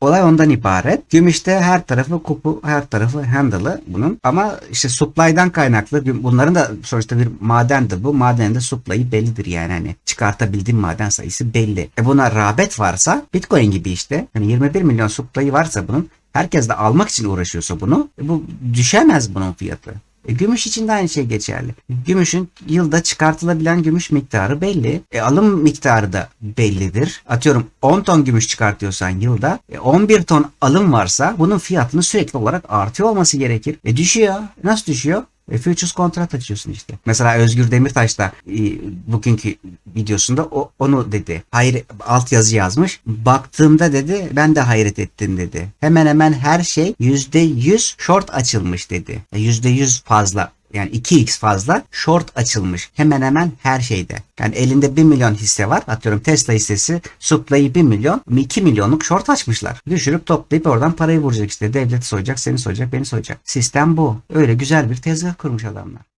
Olay ondan ibaret. Gümüşte her tarafı kupu, her tarafı handle'ı bunun. Ama işte supply'dan kaynaklı. Bunların da sonuçta bir madendir bu. Madenin de supply'ı bellidir yani. Hani çıkartabildiğin maden sayısı belli. E buna rağbet varsa Bitcoin gibi işte. Hani 21 milyon supply'ı varsa bunun herkes de almak için uğraşıyorsa bunu e bu düşemez bunun fiyatı. E, gümüş için de aynı şey geçerli. Gümüşün yılda çıkartılabilen gümüş miktarı belli. E, alım miktarı da bellidir. Atıyorum 10 ton gümüş çıkartıyorsan yılda e, 11 ton alım varsa bunun fiyatının sürekli olarak artıyor olması gerekir. E düşüyor. Nasıl düşüyor? E, futures kontrat açıyorsun işte. Mesela Özgür Demirtaş da e, bugünkü videosunda o, onu dedi. Hayır alt yazı yazmış. Baktığımda dedi ben de hayret ettim dedi. Hemen hemen her şey %100 short açılmış dedi. E, %100 fazla yani 2x fazla short açılmış. Hemen hemen her şeyde. Yani elinde 1 milyon hisse var. Atıyorum Tesla hissesi supply'ı 1 milyon. 2 milyonluk short açmışlar. Düşürüp toplayıp oradan parayı vuracak işte. Devleti soyacak, seni soyacak, beni soyacak. Sistem bu. Öyle güzel bir tezgah kurmuş adamlar.